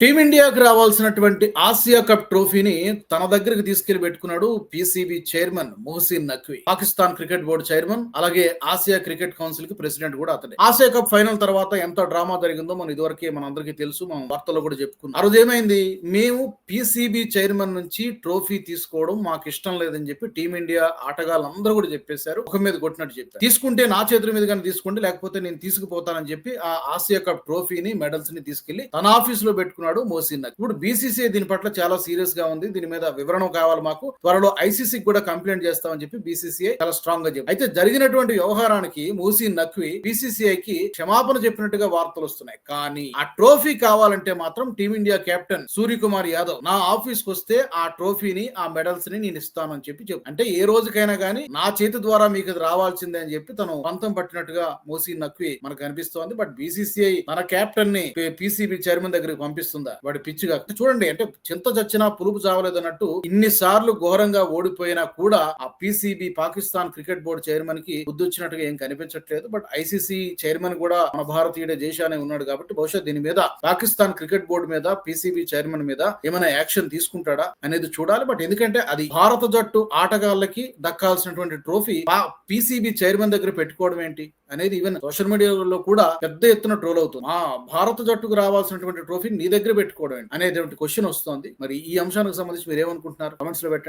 టీమిండియాకి రావాల్సినటువంటి Asia cup ట్రోఫీని తన దగ్గరికి తీసుకెళ్ళి పెట్టుకున్నాడు PCB chairman Mohsin Naqvi. Pakistan cricket board chairman అలాగే ఆసియా క్రికెట్ కౌన్సిల్కి ప్రెసిడెంట్ కూడా అతడే ఆసియా కప్ ఫైనల్ తర్వాత ఎంత డ్రామా జరిగిందో మనం ఇదివరకే మన అందరికీ తెలుసు మనం వార్తల్లో కూడా చెప్పుకున్నాం. ఆ రోజు ఏమైంది? మేము పీసీబీ చైర్మన్ నుంచి ట్రోఫీ తీసుకోవడం మాకు ఇష్టం లేదని చెప్పి టీమిండియా ఆటగాళ్ళందరూ కూడా చెప్పేశారు. ఒక మీద కొట్టినట్టు చెప్పారు. తీసుకుంటే నా చేతుల మీద కానీ తీసుకోండి లేకపోతే నేను తీసుకుపోతానని చెప్పి ఆ ఆసియా కప్ ట్రోఫీని మెడల్స్ని తీసుకెళ్ళి తన ఆఫీస్లో పెట్టుకున్నాడు మోసిన్ నక్ ఇప్పుడు బీసీసీఐ దీని పట్ల చాలా సీరియస్గా ఉంది. దీని మీద వివరణ కావాలి మాకు. త్వరలో ఐసీసీ కూడా కంప్లైంట్ చేస్తామని చెప్పి బీసీసీఐ చాలా స్ట్రాంగ్గా చెప్పి. అయితే జరిగినటువంటి వ్యవహారానికి మోసిన్ నక్వి బీసీసీఐ కి క్షమాపణ చెప్పినట్టుగా వార్తలు వస్తున్నాయి. కానీ ఆ ట్రోఫీ కావాలంటే మాత్రం టీమిండియా కెప్టెన్ సూర్యకుమార్ యాదవ్ నా ఆఫీస్కి వస్తే ఆ ట్రోఫీని ఆ మెడల్స్ని నేను ఇస్తానని చెప్పి చెప్పు. అంటే ఏ రోజుకైనా గానీ నా చేతి ద్వారా మీకు రావాల్సిందే అని చెప్పి తను పంతం పట్టినట్టుగా మోసిన్ నక్వి మనకు అనిపిస్తోంది. బట్ బీసీసీఐ మన కెప్టెన్ని పీసీబీ చైర్మన్ దగ్గరికి పంపిస్తుంది. వాడి పిచ్చిగా చూడండి అంటే చింత చచ్చినా పులుపు చావలేదు అన్నట్టు ఇన్ని సార్లు ఘోరంగా ఓడిపోయినా కూడా ఆ పీసీబీ పాకిస్తాన్ క్రికెట్ బోర్డు చైర్మన్కి బుద్ధి వచ్చినట్టుగా ఏం కనిపించట్లేదు. బట్ ఐసీసీ చైర్మన్ కూడా మన భారతీయుడే దేశానే ఉన్నాడు కాబట్టి బహుశా దీని మీద పాకిస్తాన్ క్రికెట్ బోర్డు మీద పీసీబీ చైర్మన్ మీద ఏమైనా యాక్షన్ తీసుకుంటాడా అనేది చూడాలి. బట్ ఎందుకంటే అది భారత జట్టు ఆటగాళ్ళకి దక్కాల్సినటువంటి ట్రోఫీ పీసీబీ చైర్మన్ దగ్గర పెట్టుకోవడం ఏంటి? అనేది ఈవెన్ సోషల్ మీడియాలో కూడా పెద్ద ఎత్తున ట్రోల్ అవుతుంది. ఆ భారత జట్టుకు రావాల్సినటువంటి ట్రోఫీ నీ దగ్గర పెట్టుకోవడం అనేటువంటి అనేది క్వశ్చన్ వస్తుంది. మరి ఈ అంశానికి సంబంధించి మీరు ఏమనుకుంటున్నారు కమెంట్స్లో పెట్టండి.